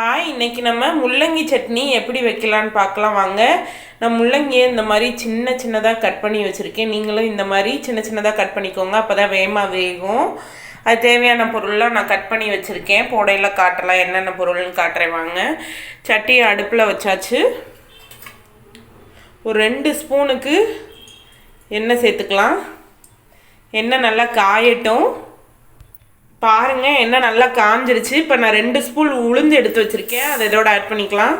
Hi இன்னைக்கு நம்ம முள்ளங்கி சட்னி எப்படி வைக்கலான்னு பார்க்கலாம். வாங்க நான் முள்ளங்கியை இந்த மாதிரி சின்ன சின்னதாக கட் பண்ணி வச்சுருக்கேன். நீங்களும் இந்த மாதிரி சின்ன சின்னதாக கட் பண்ணிக்கோங்க. அப்போ தான் வேகமாக வேகும். அது தேவையான பொருள்லாம் நான் கட் பண்ணி வச்சுருக்கேன். போடையில் காட்டலாம் என்னென்ன பொருள்னு காட்டுறேன். வாங்க சட்டியை அடுப்பில் வச்சாச்சு. ஒரு ரெண்டு ஸ்பூனுக்கு எண்ணெய் சேர்த்துக்கலாம். எண்ணெய் நல்லா காயட்டும். பாருங்க என்ன நல்லா காஞ்சிருச்சு. இப்போ நான் ரெண்டு ஸ்பூன் உளுந்து எடுத்து வச்சிருக்கேன். அதை இதோட ஆட் பண்ணிக்கலாம்.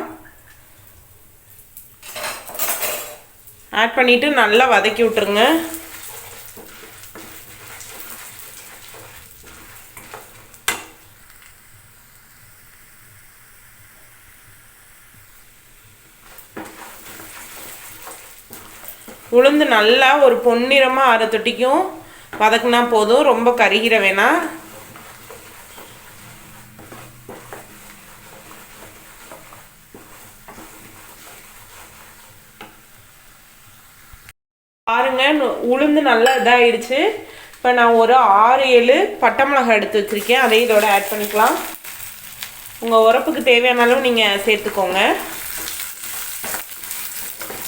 ஆட் பண்ணிட்டு நல்லா வதக்கி விட்டுருங்க. உளுந்து நல்லா ஒரு பொன்னிறமாக அரை தொட்டிக்கும் வதக்குனா போதும். ரொம்ப கருகிற வேணாம். உளுந்து நல்லா இதாகிடுச்சு இப்போ நான் ஒரு ஆறு ஏழு பட்டை மிளகாய் எடுத்து வச்சுருக்கேன். அதையும் இதோட ஆட் பண்ணிக்கலாம். உங்கள் உரப்புக்கு தேவையான அளவு நீங்கள் சேர்த்துக்கோங்க.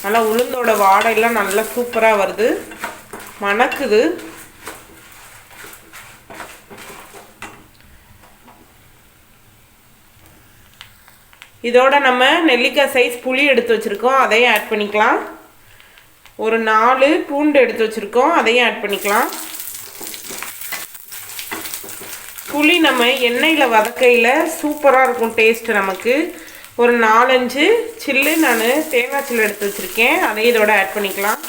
நல்லா உளுந்தோட வாடையெல்லாம் நல்லா சூப்பராக வருது. மணக்குது. இதோட நம்ம நெல்லிக்காய் சைஸ் புளி எடுத்து வச்சுருக்கோம். அதையும் ஆட் பண்ணிக்கலாம். ஒரு நாலு பூண்டு எடுத்து வச்சுருக்கோம். அதையும் ஆட் பண்ணிக்கலாம். புளி நம்ம எண்ணெயில் வதக்கையில் சூப்பராக இருக்கும் டேஸ்ட் நமக்கு. ஒரு நாலஞ்சு சில்லு நான் தேங்காய் சில்லு எடுத்து வச்சுருக்கேன். அதையும் இதோட ஆட் பண்ணிக்கலாம்.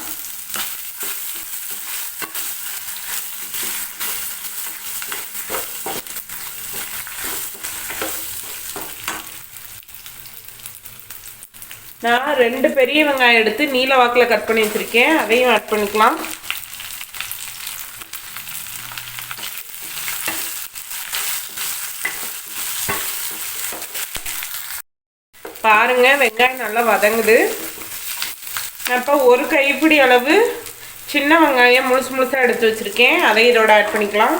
நான் ரெண்டு பெரிய வெங்காயம் எடுத்து நீல வாக்கில் கட் பண்ணி வச்சுருக்கேன். அதையும் ஆட் பண்ணிக்கலாம். பாருங்க வெங்காயம் நல்லா வதங்குது. அப்போ ஒரு கைப்பிடி அளவு சின்ன வெங்காயம் முழுசு முழுசாக எடுத்து வச்சுருக்கேன். அதையும் இதோட ஆட் பண்ணிக்கலாம்.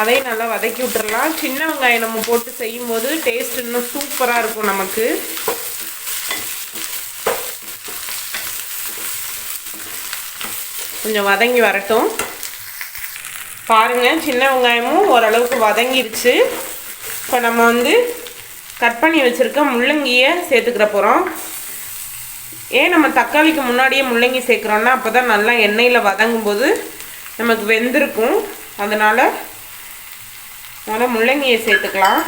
அதையும் நல்லா வதக்கி விட்டுறலாம். சின்ன வெங்காயம் நம்ம போட்டு செய்யும்போது டேஸ்ட் இன்னும் சூப்பராக இருக்கும் நமக்கு. கொஞ்சம் வதங்கி வரட்டும். பாருங்க சின்ன வெங்காயமும் ஓரளவுக்கு வதங்கிடுச்சு இப்போ நம்ம வந்து கட் பண்ணி வச்சுருக்க முள்ளங்கியை சேர்த்துக்கிற போகிறோம் ஏன் நம்ம தக்காளிக்கு முன்னாடியே முள்ளங்கி சேர்க்குறோன்னா அப்போ தான் நல்லா எண்ணெயில் வதங்கும்போது நமக்கு வெந்திருக்கும். அதனால் அதனால் முள்ளங்கியை சேர்த்துக்கலாம்.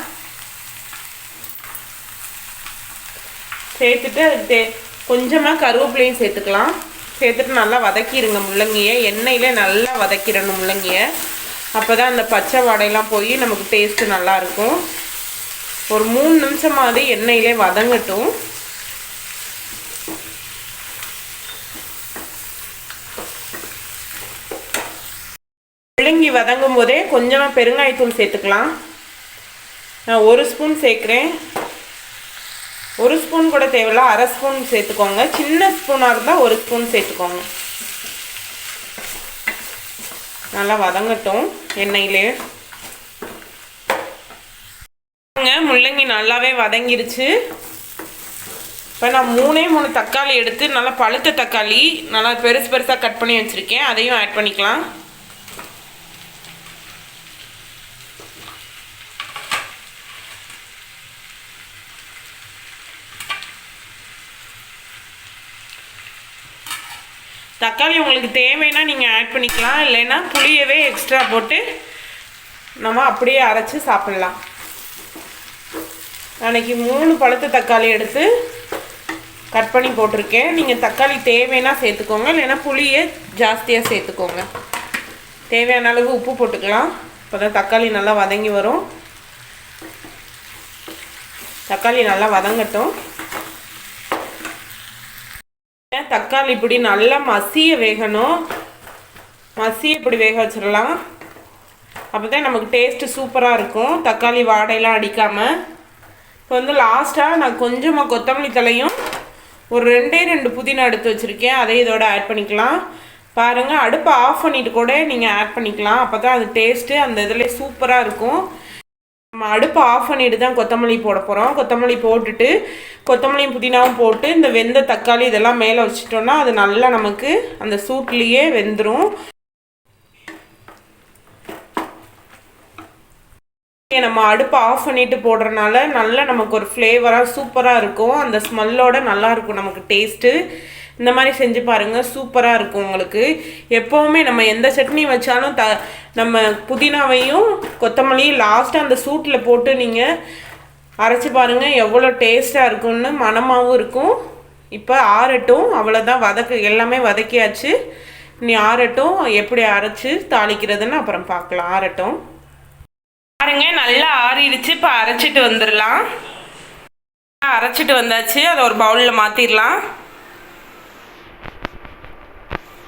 சேர்த்துட்டு அதுக்கு தே கொஞ்சமாக கருவேப்பிலையும் சேர்த்துக்கலாம். சேர்த்துட்டு நல்லா வதக்கிடுங்க முள்ளங்கியை. எண்ணெயில் நல்லா வதக்கிடணும் முள்ளங்கியை. அப்போ தான் அந்த பச்சை வாடையெல்லாம் போய் நமக்கு டேஸ்ட்டு நல்லாயிருக்கும் ஒரு மூணு நிமிஷமாவது எண்ணெயிலே வதங்கட்டும் முள்ளங்கி வதங்கும் போதே கொஞ்சமாக பெருங்காயத்தூள் சேர்த்துக்கலாம். நான் ஒரு ஸ்பூன் சேர்க்குறேன். ஒரு ஸ்பூன் கூட தேவையில்ல அரை ஸ்பூன் சேர்த்துக்கோங்க. சின்ன ஸ்பூனாக இருந்தால் ஒரு ஸ்பூன் சேர்த்துக்கோங்க. நல்லா வதங்கட்டும் எண்ணெயிலே. முள்ளங்கி நல்லாவே வதங்கிருச்சு. இப்போ நான் மூணே மூணு தக்காளி எடுத்து நல்லா பழுத்த தக்காளி நல்லா பெருசு பெருசாக கட் பண்ணி வச்சுருக்கேன். அதையும் ஆட் பண்ணிக்கலாம். தக்காளி உங்களுக்கு தேவைன்னா நீங்கள் ஆட் பண்ணிக்கலாம். இல்லைன்னா புளியவே எக்ஸ்ட்ரா போட்டு நம்ம அப்படியே அரைச்சி சாப்பிட்லாம். அன்றைக்கி மூணு பழுத்த தக்காளி எடுத்து கட் பண்ணி போட்டிருக்கேன். நீங்கள் தக்காளி தேவைன்னா சேர்த்துக்கோங்க. இல்லைன்னா புளியை ஜாஸ்தியாக சேர்த்துக்கோங்க. தேவையான அளவு உப்பு போட்டுக்கலாம். இப்போ தான் தக்காளி நல்லா வதங்கி வரும். தக்காளி நல்லா வதங்கட்டும். தக்காளி இப்படி நல்லா மசிய வேகணும். மசிய இப்படி வேக வச்சிடலாம். அப்போ தான் நமக்கு டேஸ்ட்டு சூப்பராக இருக்கும். தக்காளி வாடையெல்லாம் அடிக்காமல் இப்போ வந்து லாஸ்ட்டாக நான் கொஞ்சமாக கொத்தமல்லி தலையும் ஒரு ரெண்டே ரெண்டு புதினா எடுத்து வச்சுருக்கேன். அதே இதோட ஆட் பண்ணிக்கலாம். பாருங்கள் அடுப்பை ஆஃப் பண்ணிவிட்டு கூட நீங்கள் ஆட் பண்ணிக்கலாம். அப்போ தான் அது டேஸ்ட்டு அந்த இதில் சூப்பராக இருக்கும். நம்ம அடுப்பை ஆஃப் பண்ணிட்டு தான் கொத்தமல்லி போட போகிறோம் கொத்தமல்லி போட்டுட்டு கொத்தமல்லியும் புதினாவும் போட்டு இந்த வெந்த தக்காளி இதெல்லாம் மேலே வச்சிட்டோன்னா அது நல்லா நமக்கு அந்த சூட்லேயே வெந்துடும் நம்ம அடுப்பை ஆஃப் பண்ணிட்டு போடுறனால நல்லா நமக்கு ஒரு ஃப்ளேவராக சூப்பராக இருக்கும். அந்த ஸ்மெல்லோட நல்லா இருக்கும் நமக்கு டேஸ்ட்டு இந்த மாதிரி செஞ்சு பாருங்கள் சூப்பராக இருக்கும் உங்களுக்கு. எப்போவுமே நம்ம எந்த சட்னி வச்சாலும் த நம்ம புதினாவையும் கொத்தமல்லியும் லாஸ்ட்டாக அந்த சூட்டில் போட்டு நீங்கள் அரைச்சி பாருங்கள் எவ்வளோ டேஸ்ட்டாக இருக்கும்னு மனமாகவும் இருக்கும். இப்போ ஆறட்டும் அவ்வளோதான் வதக்கு எல்லாமே வதக்கியாச்சு. நீ ஆறட்டும் எப்படி அரைச்சி தாளிக்கிறதுன்னு அப்புறம் பார்க்கலாம் ஆறட்டும். பாருங்க நல்லா ஆறிடுச்சு இப்போ அரைச்சிட்டு வந்துடலாம். அரைச்சிட்டு வந்தாச்சு அதை ஒரு பவுலில் மாற்றிடலாம்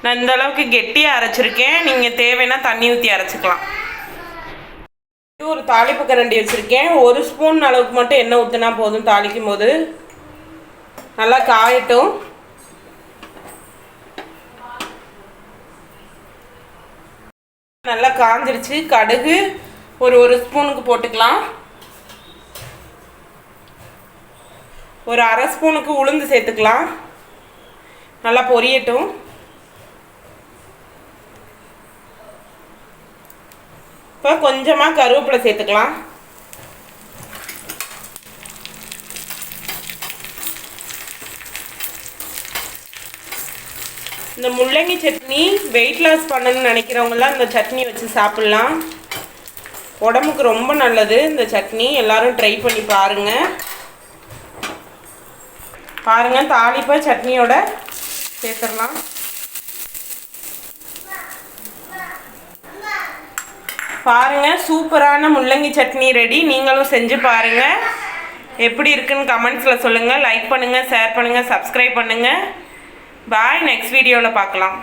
நான் இந்த அளவுக்கு கெட்டியாக அரைச்சிருக்கேன். நீங்கள் தேவைன்னா தண்ணி ஊற்றி அரைச்சிக்கலாம். ஒரு தாளிப்பு கரண்டி வச்சுருக்கேன். ஒரு ஸ்பூன் அளவுக்கு மட்டும் எண்ணெய் ஊற்றினா போதும் தாளிக்கும் போது. நல்லா காயட்டும். நல்லா காஞ்சிருச்சு. கடுகு ஒரு ஒரு ஸ்பூனுக்கு போட்டுக்கலாம். ஒரு அரை ஸ்பூனுக்கு உளுந்து சேர்த்துக்கலாம். நல்லா பொரியட்டும். இப்போ கொஞ்சமாக கருவேப்பிலை சேர்த்துக்கலாம். இந்த முள்ளங்கி சட்னி வெயிட் லாஸ் பண்ணணும்னு நினைக்கிறவங்களாம் இந்த சட்னி வச்சு சாப்பிட்லாம். உடம்புக்கு ரொம்ப நல்லது இந்த சட்னி. எல்லாரும் ட்ரை பண்ணி பாருங்கள் பாருங்கள் தாளிப்பாக சட்னியோட சேர்த்துடலாம். பாருங்கள் சூப்பரான முள்ளங்கி சட்னி ரெடி நீங்களும் செஞ்சு பாருங்கள் எப்படி இருக்குன்னு கமெண்ட்ஸில் சொல்லுங்கள் லைக் பண்ணுங்கள் ஷேர் பண்ணுங்கள் சப்ஸ்கிரைப் பண்ணுங்கள் பாய் நெக்ஸ்ட் வீடியோவில் பார்க்கலாம்.